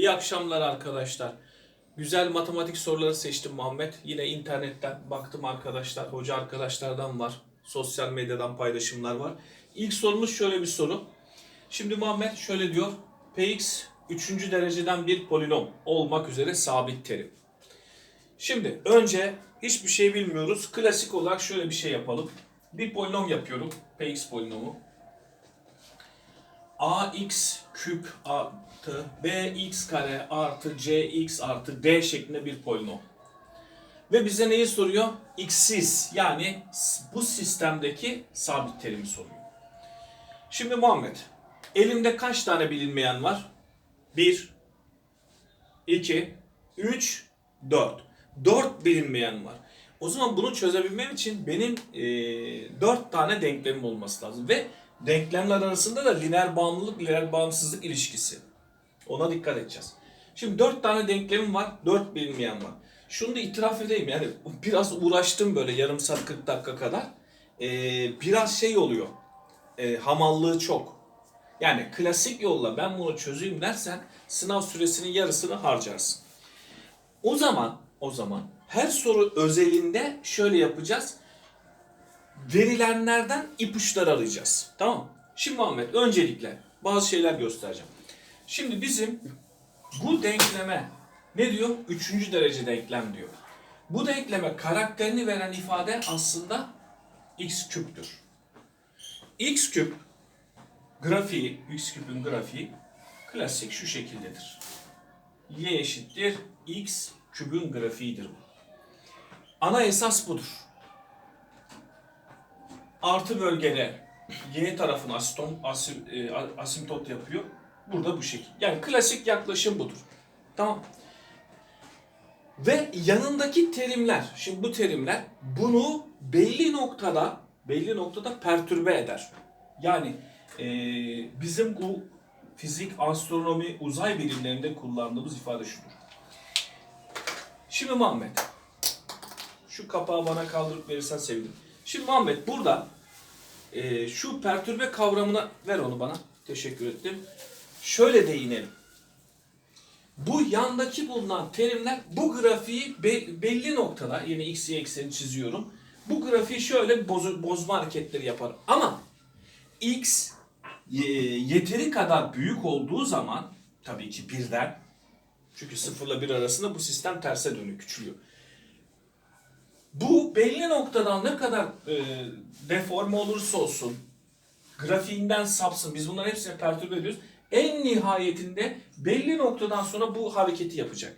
İyi akşamlar arkadaşlar. Güzel matematik soruları seçtim Muhammed. Yine internetten baktım arkadaşlar. Hoca arkadaşlardan var. Sosyal medyadan paylaşımlar var. İlk sorumuz şöyle bir soru. Şimdi Muhammed şöyle diyor. Px 3. dereceden bir polinom olmak üzere sabit terim. Şimdi önce hiçbir şey bilmiyoruz. Klasik olarak şöyle bir şey yapalım. Bir polinom yapıyorum. Px polinomu. Ax küp artı bx kare artı cx artı d şeklinde bir polinom. Ve bize neyi soruyor? x'siz yani bu sistemdeki sabit terimi soruyor. Şimdi Muhammed, elimde kaç tane bilinmeyen var? 1, 2, 3, 4. 4 bilinmeyen var. O zaman bunu çözebilmem için benim e, 4 tane denklemim olması lazım. Ve denklemler arasında da lineer bağımlılık, lineer bağımsızlık ilişkisi. Ona dikkat edeceğiz. Şimdi 4 tane denklemim var, 4 bilinmeyen var. Şunu da itiraf edeyim yani biraz uğraştım böyle yarım saat 40 dakika kadar. E, biraz şey oluyor, e, hamallığı çok. Yani klasik yolla ben bunu çözeyim dersen sınav süresinin yarısını harcarsın. O zaman o zaman her soru özelinde şöyle yapacağız. Verilenlerden ipuçları arayacağız. Tamam mı? Şimdi Muhammed öncelikle bazı şeyler göstereceğim. Şimdi bizim bu denkleme ne diyor? Üçüncü derece denklem diyor. Bu denkleme karakterini veren ifade aslında x küptür. x küp grafiği, x küpün grafiği klasik şu şekildedir. y eşittir x kübün grafiğidir bu. Ana esas budur. Artı bölgede y tarafını asitom, asim, e, asimtot yapıyor. Burada bu şekil. Yani klasik yaklaşım budur. Tamam. Ve yanındaki terimler, şimdi bu terimler bunu belli noktada belli noktada pertürbe eder. Yani e, bizim bu fizik, astronomi, uzay bilimlerinde kullandığımız ifade şudur. Şimdi Muhammed, şu kapağı bana kaldırıp verirsen sevinirim. Şimdi Muhammed burada e, şu pertürbe kavramına ver onu bana. Teşekkür ettim. Şöyle değinelim. Bu yandaki bulunan terimler bu grafiği be- belli noktada yine x y ekseni çiziyorum. Bu grafiği şöyle bozu- bozma hareketleri yapar. Ama x ye- yeteri kadar büyük olduğu zaman tabii ki birden çünkü sıfırla bir arasında bu sistem terse dönüyor, küçülüyor. Bu belli noktadan ne kadar e, deforme olursa olsun, grafiğinden sapsın, biz bunların hepsini pertürbe ediyoruz. En nihayetinde belli noktadan sonra bu hareketi yapacak.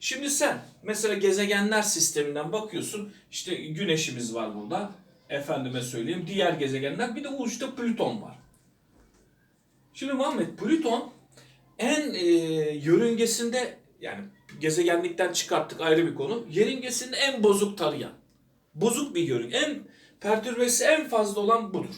Şimdi sen mesela gezegenler sisteminden bakıyorsun, işte güneşimiz var burada, efendime söyleyeyim, diğer gezegenler, bir de uçta Plüton var. Şimdi Muhammed, Plüton en e, yörüngesinde yani gezegenlikten çıkarttık ayrı bir konu. Yörüngesinde en bozuk tarayan. Bozuk bir yörünge. En pertürbesi en fazla olan budur.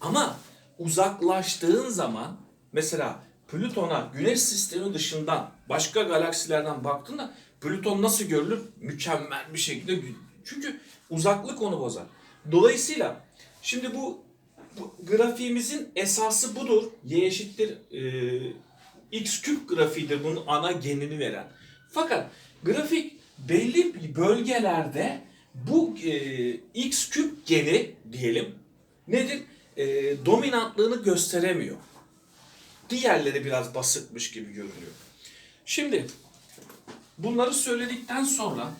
Ama uzaklaştığın zaman mesela Plüton'a güneş sistemi dışından başka galaksilerden baktığında Plüton nasıl görülür? Mükemmel bir şekilde. Çünkü uzaklık onu bozar. Dolayısıyla şimdi bu, bu grafiğimizin esası budur. Y eşittir e, x küp grafiğidir bunun ana genini veren. Fakat grafik belli bölgelerde bu e, x küp geni diyelim nedir? E, dominantlığını gösteremiyor. Diğerleri biraz basıkmış gibi görünüyor. Şimdi bunları söyledikten sonra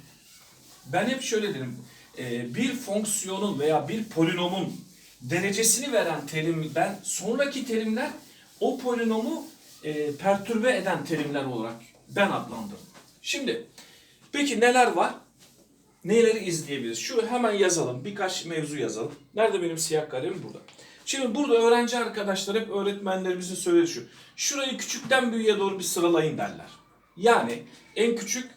ben hep şöyle derim. e, bir fonksiyonun veya bir polinomun derecesini veren terimden sonraki terimler o polinomu e, pertürbe eden terimler olarak ben adlandırdım. Şimdi peki neler var? Neleri izleyebiliriz? Şu hemen yazalım. Birkaç mevzu yazalım. Nerede benim siyah kalemim? Burada. Şimdi burada öğrenci arkadaşlar hep öğretmenlerimizin söylediği şu. Şurayı küçükten büyüğe doğru bir sıralayın derler. Yani en küçük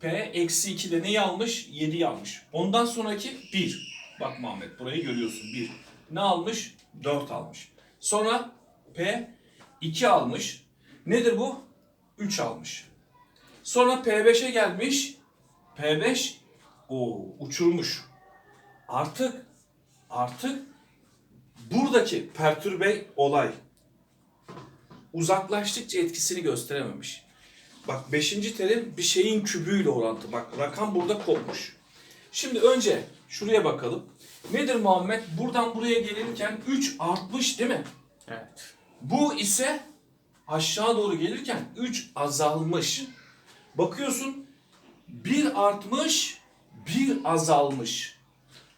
P eksi 2'de neyi almış? 7'yi almış. Ondan sonraki 1. Bak Muhammed burayı görüyorsun 1. Ne almış? 4 almış. Sonra P 2 almış. Nedir bu? 3 almış. Sonra P5'e gelmiş. P5 o uçurmuş. Artık artık buradaki pertürbe olay uzaklaştıkça etkisini gösterememiş. Bak 5. terim bir şeyin kübüyle orantı. Bak rakam burada kopmuş. Şimdi önce şuraya bakalım. Nedir Muhammed? Buradan buraya gelirken 3 artmış değil mi? Evet. Bu ise aşağı doğru gelirken 3 azalmış. Bakıyorsun 1 artmış, 1 azalmış.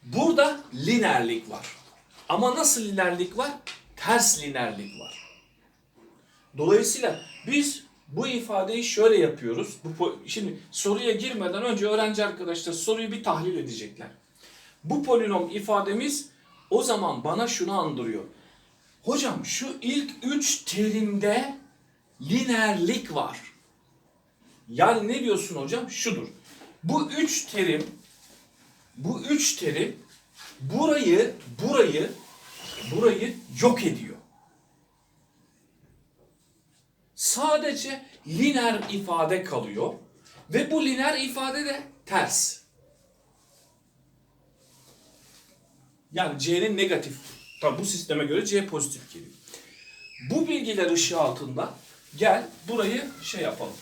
Burada linerlik var. Ama nasıl linerlik var? Ters linerlik var. Dolayısıyla biz bu ifadeyi şöyle yapıyoruz. Bu şimdi soruya girmeden önce öğrenci arkadaşlar soruyu bir tahlil edecekler. Bu polinom ifademiz o zaman bana şunu andırıyor. Hocam şu ilk üç terimde linerlik var. Yani ne diyorsun hocam? Şudur. Bu üç terim bu üç terim burayı burayı burayı yok ediyor. Sadece lineer ifade kalıyor ve bu lineer ifade de ters. Yani C'nin negatif. Tabi bu sisteme göre C pozitif geliyor. Bu bilgiler ışığı altında gel burayı şey yapalım.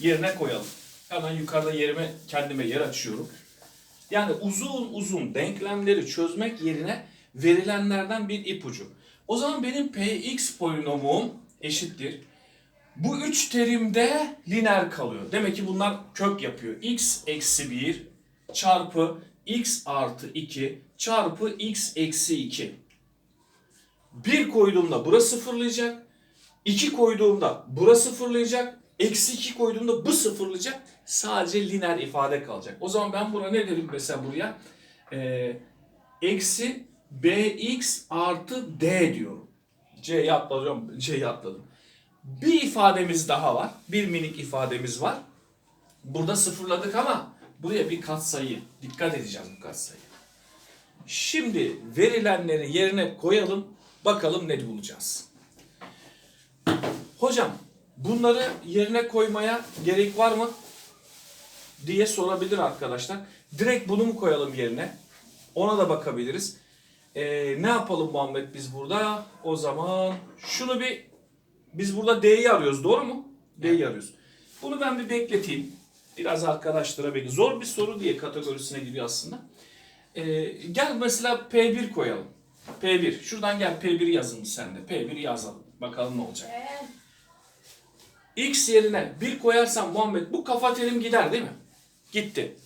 Yerine koyalım. Hemen yukarıda yerime kendime yer açıyorum. Yani uzun uzun denklemleri çözmek yerine verilenlerden bir ipucu. O zaman benim px polinomum eşittir. Bu üç terimde lineer kalıyor. Demek ki bunlar kök yapıyor. x eksi 1 çarpı x artı 2 çarpı x eksi 2. 1 koyduğumda burası sıfırlayacak. 2 koyduğumda burası sıfırlayacak. Eksi 2 koyduğumda bu sıfırlayacak. Sadece lineer ifade kalacak. O zaman ben buna ne derim mesela buraya? Ee, eksi bx artı d diyorum. C'yi atladım. C'yi atladım. Bir ifademiz daha var. Bir minik ifademiz var. Burada sıfırladık ama buraya bir katsayı. Dikkat edeceğiz bu katsayı. Şimdi verilenleri yerine koyalım. Bakalım ne bulacağız. Hocam bunları yerine koymaya gerek var mı? diye sorabilir arkadaşlar. Direkt bunu mu koyalım yerine? Ona da bakabiliriz. Ee, ne yapalım Muhammed biz burada? O zaman şunu bir biz burada D'yi arıyoruz doğru mu? D'yi arıyoruz. Bunu ben bir bekleteyim. Biraz arkadaşlara belki zor bir soru diye kategorisine giriyor aslında. Ee, gel mesela P1 koyalım. P1. Şuradan gel P1 yazın sen de. P1 yazalım. Bakalım ne olacak. X yerine 1 koyarsam Muhammed bu kafa terim gider değil mi? Gitti.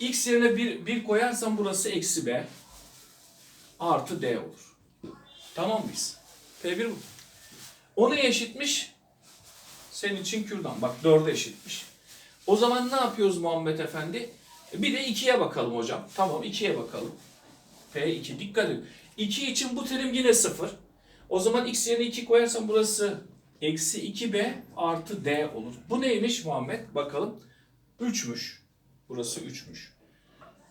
X yerine 1, 1 koyarsam burası eksi B artı D olur. Tamam mıyız? P1 bu. O neye eşitmiş? Senin için kürdan. Bak 4'e eşitmiş. O zaman ne yapıyoruz Muhammed Efendi? E, Bir de 2'ye bakalım hocam. Tamam 2'ye bakalım. P2 dikkat edin. 2 için bu terim yine 0. O zaman x yerine 2 koyarsam burası eksi 2b artı d olur. Bu neymiş Muhammed? Bakalım. 3'müş. Burası 3'müş.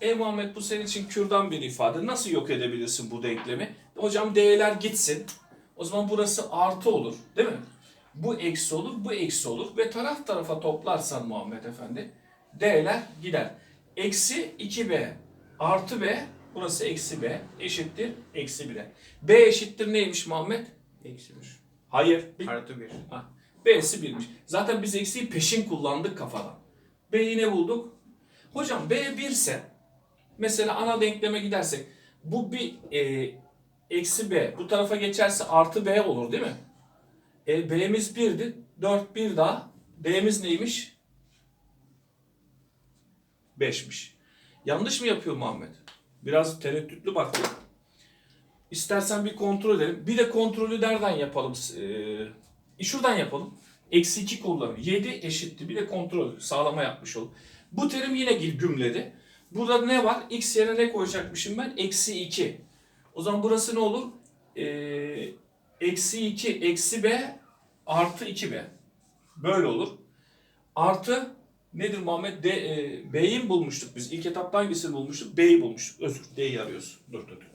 E Muhammed bu senin için kürdan bir ifade. Nasıl yok edebilirsin bu denklemi? Hocam d'ler gitsin. O zaman burası artı olur. Değil mi? Bu eksi olur, bu eksi olur. Ve taraf tarafa toplarsan Muhammed Efendi d'ler gider. Eksi 2b artı b burası eksi b eşittir eksi 1'e. b eşittir neymiş Muhammed? Eksi 1. Hayır. Bir- Artı 1. B'si 1'miş. Zaten biz eksiği peşin kullandık kafadan. B'yi ne bulduk? Hocam B 1 ise mesela ana denkleme gidersek bu bir e, eksi B bu tarafa geçerse artı B olur değil mi? E, B'miz 1'di. 4 bir daha. B'miz neymiş? 5'miş. Yanlış mı yapıyor Muhammed? Biraz tereddütlü baktı. İstersen bir kontrol edelim. Bir de kontrolü nereden yapalım? Ee, şuradan yapalım. Eksi 2 kullanım. 7 eşittir. Bir de kontrol sağlama yapmış olalım. Bu terim yine gümledi. Burada ne var? X yerine ne koyacakmışım ben? Eksi 2. O zaman burası ne olur? Ee, eksi 2 eksi B artı 2B. Böyle olur. Artı nedir Muhammed? D, e, B'yi bulmuştuk biz? İlk etapta hangisini bulmuştuk? B'yi bulmuştuk. Özür. D'yi arıyoruz. Dur dur dur.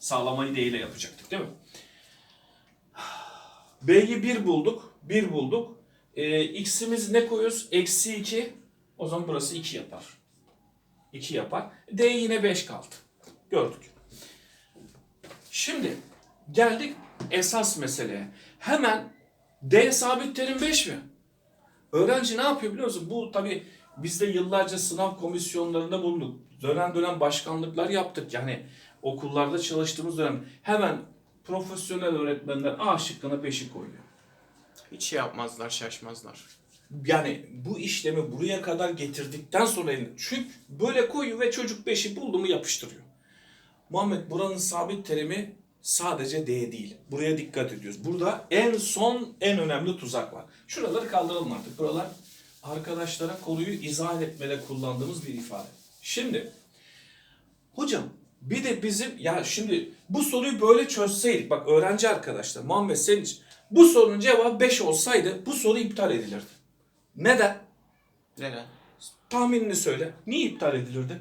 Sağlamayı D ile yapacaktık değil mi? B'yi 1 bulduk. 1 bulduk. Ee, X'imiz ne koyuyoruz? Eksi 2. O zaman burası 2 yapar. 2 yapar. D yine 5 kaldı. Gördük. Şimdi geldik esas meseleye. Hemen D sabit terim 5 mi? Öğrenci ne yapıyor biliyor musun? Bu tabii biz de yıllarca sınav komisyonlarında bulunduk. Dönem dönem başkanlıklar yaptık. Yani okullarda çalıştığımız dönem hemen profesyonel öğretmenler A şıkkına 5'i koyuyor. Hiç şey yapmazlar, şaşmazlar. Yani bu işlemi buraya kadar getirdikten sonra elinde. Çünkü böyle koyuyor ve çocuk 5'i buldu mu yapıştırıyor. Muhammed buranın sabit terimi sadece D değil. Buraya dikkat ediyoruz. Burada en son en önemli tuzak var. Şuraları kaldıralım artık. Buralar arkadaşlara konuyu izah etmede kullandığımız bir ifade. Şimdi hocam bir de bizim ya şimdi bu soruyu böyle çözseydik bak öğrenci arkadaşlar Muhammed senin için bu sorunun cevabı 5 olsaydı bu soru iptal edilirdi. Neden? Neden? Tahminini söyle. Niye iptal edilirdi?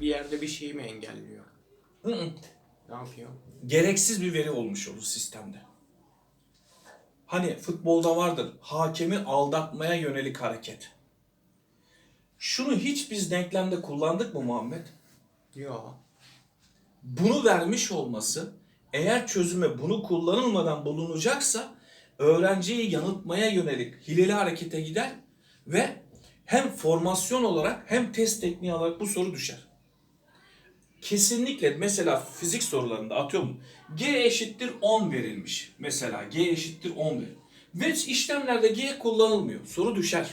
Bir yerde bir şeyi mi engelliyor? Hı hı. Ne yapıyor? Gereksiz bir veri olmuş olur sistemde. Hani futbolda vardır. Hakemi aldatmaya yönelik hareket. Şunu hiç biz denklemde kullandık mı Muhammed? Yok. Bunu vermiş olması eğer çözüme bunu kullanılmadan bulunacaksa öğrenciyi yanıltmaya yönelik hileli harekete gider ve hem formasyon olarak hem test tekniği olarak bu soru düşer. Kesinlikle mesela fizik sorularında atıyorum G eşittir 10 verilmiş. Mesela G eşittir 10 verilmiş. Ve işlemlerde G kullanılmıyor. Soru düşer.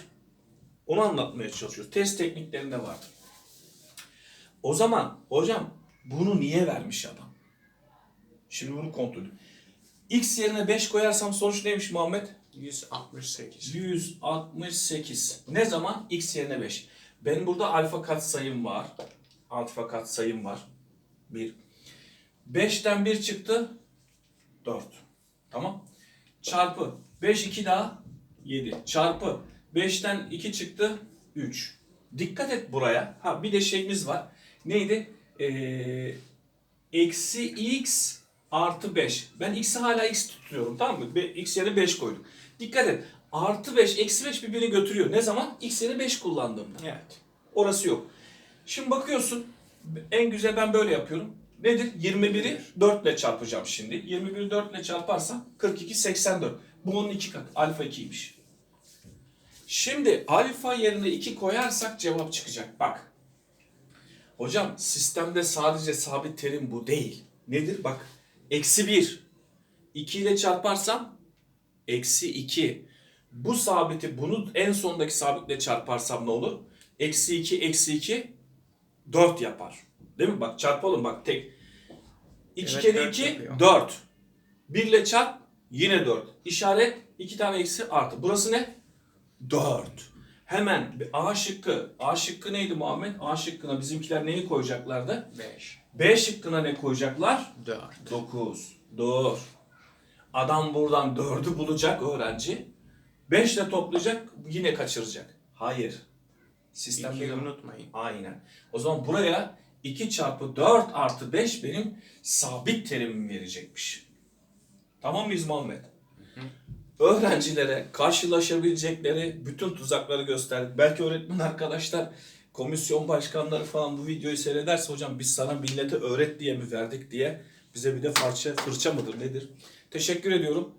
Onu anlatmaya çalışıyoruz. Test tekniklerinde vardır. O zaman hocam bunu niye vermiş adam? Şimdi bunu kontrol edin. X yerine 5 koyarsam sonuç neymiş Muhammed? 168. 168. Ne zaman? X yerine 5. Benim burada alfa katsayım var. Alfa katsayım var. 1. 5'ten 1 çıktı. 4. Tamam. Çarpı. 5 2 daha 7. Çarpı. 5'ten 2 çıktı. 3. Dikkat et buraya. Ha bir de şeyimiz var. Neydi? Ee, eksi x artı 5. Ben x'i hala x tutuyorum tamam mı? Be- x yerine 5 koydum. Dikkat et. Artı 5, eksi 5 birbirini götürüyor. Ne zaman? x yerine 5 kullandığımda. Evet. Orası yok. Şimdi bakıyorsun en güzel ben böyle yapıyorum. Nedir? 21'i 4 ile çarpacağım şimdi. 21'i 4 ile çarparsam 42, 84. Bu onun 2 katı. Alfa 2'ymiş. Şimdi alfa yerine 2 koyarsak cevap çıkacak. Bak. Hocam sistemde sadece sabit terim bu değil. Nedir? Bak. Eksi 1. 2 ile çarparsam eksi 2. Bu sabiti bunu en sondaki sabitle çarparsam ne olur? Eksi 2 eksi 2 4 yapar. Değil mi? Bak çarpalım bak tek. 2 Evet, kere dört 2 yapıyor. 4. 1 ile çarp yine 4. İşaret 2 tane eksi artı. Burası ne? 4. Hemen A şıkkı. A şıkkı neydi Muhammed? A şıkkına bizimkiler neyi koyacaklardı? 5. B şıkkına ne koyacaklar? 4. 9. Dur. Adam buradan 4'ü bulacak öğrenci. 5 ile toplayacak yine kaçıracak. Hayır. Sistemde 2'yi unutmayın. Aynen. O zaman buraya 2 çarpı 4 artı 5 benim sabit terimimi verecekmiş. Tamam mıyız Muhammed? Öğrencilere karşılaşabilecekleri bütün tuzakları gösterdik. Belki öğretmen arkadaşlar, komisyon başkanları falan bu videoyu seyrederse hocam biz sana millete öğret diye mi verdik diye bize bir de fırça, fırça mıdır nedir? Teşekkür ediyorum.